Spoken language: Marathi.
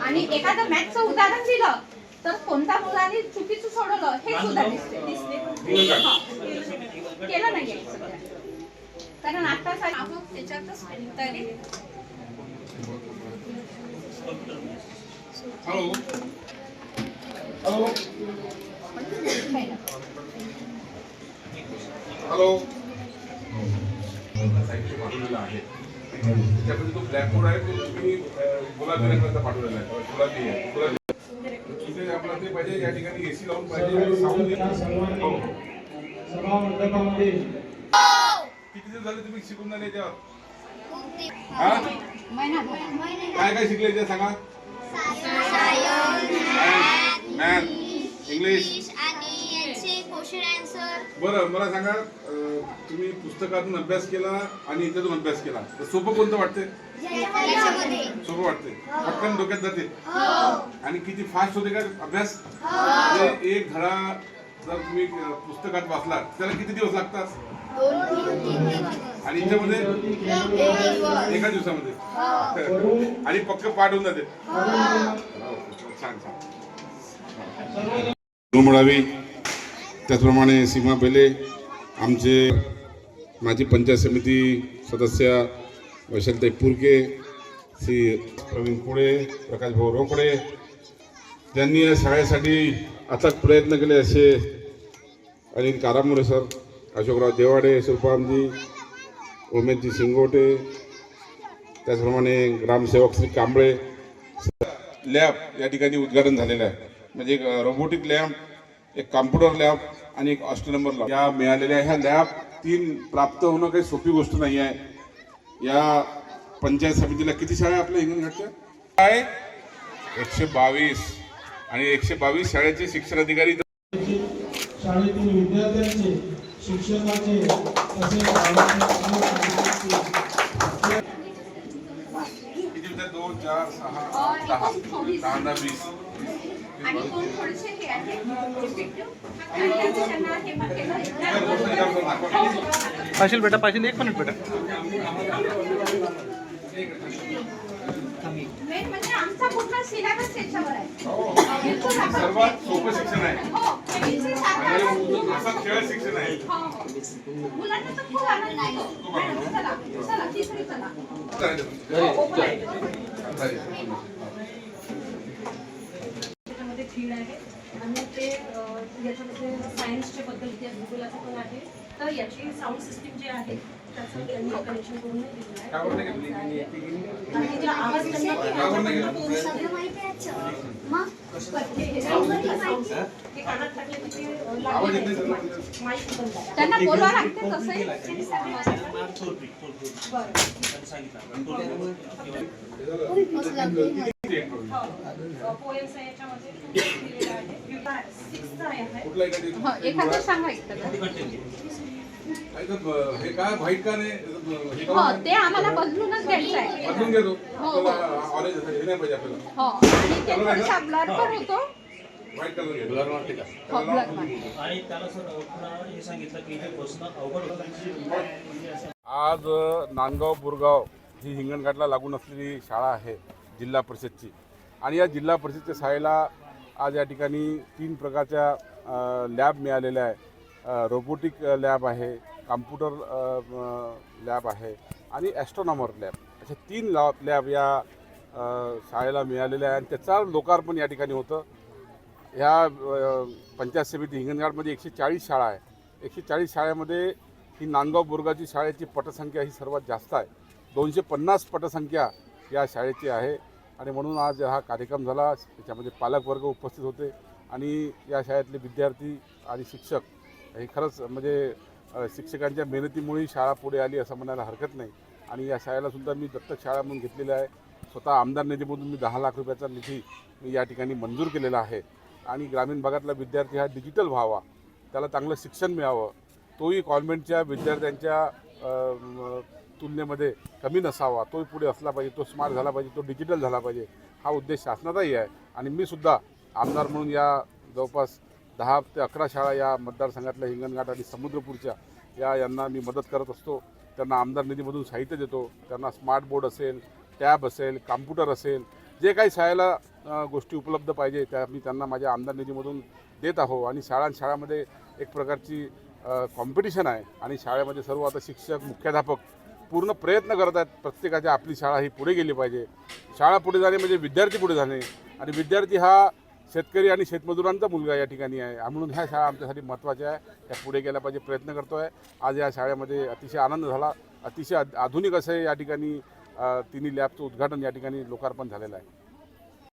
आणि एखादं मॅथचं उदाहरण दिलं तर कोणत्या मुलाने चुकीचं सोडवलं हे सुद्धा दिसते दिसते. हा. केलं सध्या. कारण आता त्याच्यातच तरी हॅलो हॅलो हॅलो साहित्य पाठवलेलं आहे त्याच्यामध्ये तो ब्लॅकबोर्ड आहे तो तुम्ही गुलाबी रंगाचा पाठवलेला आहे. गुलाबी आहे गुलाबी. ते पाहिजे या ठिकाणी एसी लावून पाहिजे हो. सभा मंडपामध्ये. किती दिवस झाले तुम्ही शिकून झाले हा? महिनाभर काय काय शिकले याच्यात सांगा? मॅथ इंग्लिश क्वेश्चन आन्सर बरं मला सांगा अं, तुम्ही पुस्तकातून अभ्यास केला आणि इथून अभ्यास केला. तर सोपं कोणतं वाटते याच्यामध्ये सोपं वाटते पटकन डोक्यात जाते. आणि किती फास्ट होते का अभ्यास? म्हणजे एक धडा जर तुम्ही अं, पुस्तकात वाचला त्याला किती दिवस लागतात? आणि याच्यामध्ये एका दिवसामध्ये. आणि पक्क पाठ होऊन जाते. छान छान. मुळावी त्याचप्रमाणे सीमा पेले आमचे माजी पंचायत समिती सदस्य वैशालताई पुरके श्री प्रवीण कुळे प्रकाश भाऊ रोकडे त्यांनी या शाळेसाठी अथक प्रयत्न केले असे. अनिल कारामोरे सर अशोकराव देवाडे सुरपामजी उमेशजी शिंगोटे त्याचप्रमाणे ग्रामसेवक श्री कांबळे. लॅब या ठिकाणी उद्घाटन झालेलं आहे. म्हणजे एक रोबोटिक लॅब एक कॉम्प्युटर लॅब आणि एक ऑस्ट्रोनंबर लॅब या मिळालेल्या ह्या लॅब तीन प्राप्त होणं काही सोपी गोष्ट नाही आहे या पंचायत समितीला किती शाळा आहे आपल्या हिंगणघाटच्या काय? एकशे बावीस. आणि एकशे बावीस शाळेचे शिक्षणाधिकारी शाळेतील विद्यार्थ्यांचे शिक्षकाचे दोन चार सहा दहा. दहा दहा वीस. आणि कोण थोडेसे हे आहे हे करून दाखवा. पाशील बेटा पाशील एक मिनिट बेटा. मेन म्हणजे आमचा पूर्ण सिलेबस त्याच्यावर आहे. बिलकुल आपण- हो. सर्वात सोपं शिक्षण आहे. हो, पेन्सिल सारखं आणि असं खेळ शिक्षण आहे. हो, हो. मुलांना तर खूप आनंद येतो मॅडम, चला चला तिसरी चला हो, open आहे. त्याच्यामध्ये फीड आहे आणि ते अ, याच्यामध्ये सायन्सच्या बद्दल इतिहास भूगोलाचं पण आहे. तर याची साऊंड सिस्टीम जी आहे त्याचं त्यांनी कनेक्शन करून दिलेलं आहे? आणि जे आवाज त्यांना माहिती आहे अच्छा. हे- sound- कानात टाकले की ते लागले. त्यांना बोलवा लागते तसंही कुठला हो, काय हे काय व्हाईट का नाही? हे ते आम्हाला बदलूनच द्यायचं आहे. बदलून घेतो. हो. हे नाही पाहिजे आपल्याला. हो आणि ते थोडासा ब्लर पण होतो. व्हाईट कलर घेतो हो ब्लर पण आणि त्याला सर पुन्हा हे सांगितलं की हे बसणं अवघड होतं? आज अ, नांदगाव बोरगाव ही हिंगणघाटला लागून असलेली शाळा आहे. जिल्हा परिषदची. आणि या जिल्हा परिषदच्या शाळेला आज या ठिकाणी तीन प्रकारच्या लॅब मिळालेल्या आहे. रोबोटिक लॅब आहे कॉम्प्युटर लॅब आहे आणि ॲस्ट्रॉनॉमर लॅब. अशा तीन लॅब लॅब या शाळेला मिळालेल्या आहे आणि त्याचा लोकार्पण या ठिकाणी होतं. ह्या पंचायत समिती हिंगणघाटमध्ये एकशे चाळीस शाळा आहे. एकशे चाळीस शाळेमध्ये ही नांदगाव बोरगावची शाळेची पटसंख्या ही सर्वात जास्त आहे. दोनशे पन्नास पटसंख्या या शाळेची आहे. आणि म्हणून आज हा कार्यक्रम झाला. त्याच्यामध्ये पालकवर्ग उपस्थित होते आणि या शाळेतले विद्यार्थी आणि शिक्षक हे खरंच म्हणजे शिक्षकांच्या मेहनतीमुळे शाळा पुढे आली असं म्हणायला हरकत नाही. आणि या शाळेला सुद्धा मी दत्तक शाळा म्हणून घेतलेली आहे. स्वतः आमदार निधीमधून मी दहा लाख रुपयाचा निधी मी या ठिकाणी मंजूर केलेला आहे. आणि ग्रामीण भागातला विद्यार्थी हा डिजिटल व्हावा त्याला चांगलं शिक्षण मिळावं तोही कॉन्व्हेंटच्या विद्यार्थ्यांच्या तुलनेमध्ये कमी नसावा तोही पुढे असला पाहिजे तो स्मार्ट झाला पाहिजे तो डिजिटल झाला पाहिजे हा उद्देश शासनाचाही आहे. आणि मी सुद्धा आमदार म्हणून या जवळपास दहा ते अकरा शाळा या मतदारसंघातल्या हिंगणघाट आणि समुद्रपूरच्या या यांना मी मदत करत असतो. त्यांना आमदार निधीमधून साहित्य देतो. त्यांना स्मार्ट बोर्ड असेल टॅब असेल कॉम्प्युटर असेल जे काही शाळेला गोष्टी उपलब्ध पाहिजे त्या मी त्यांना माझ्या आमदार निधीमधून देत आहो आणि शाळां शाळामध्ये एक प्रकारची कॉम्पिटिशन आहे. आणि शाळेमध्ये सर्व आता शिक्षक मुख्याध्यापक पूर्ण प्रयत्न करत आहेत. प्रत्येकाची आपली शाळा ही पुढे गेली पाहिजे. शाळा पुढे जाणे म्हणजे विद्यार्थी पुढे जाणे. आणि विद्यार्थी हा शेतकरी आणि शेतमजुरांचा मुलगा या ठिकाणी आहे. म्हणून ह्या शाळा आमच्यासाठी महत्त्वाच्या आहे. त्या पुढे गेल्या पाहिजे प्रयत्न करतो आहे आज या शाळेमध्ये अतिशय आनंद झाला. अतिशय आधुनिक असं या ठिकाणी तिन्ही लॅबचं उद्घाटन या ठिकाणी लोकार्पण झालेलं आहे.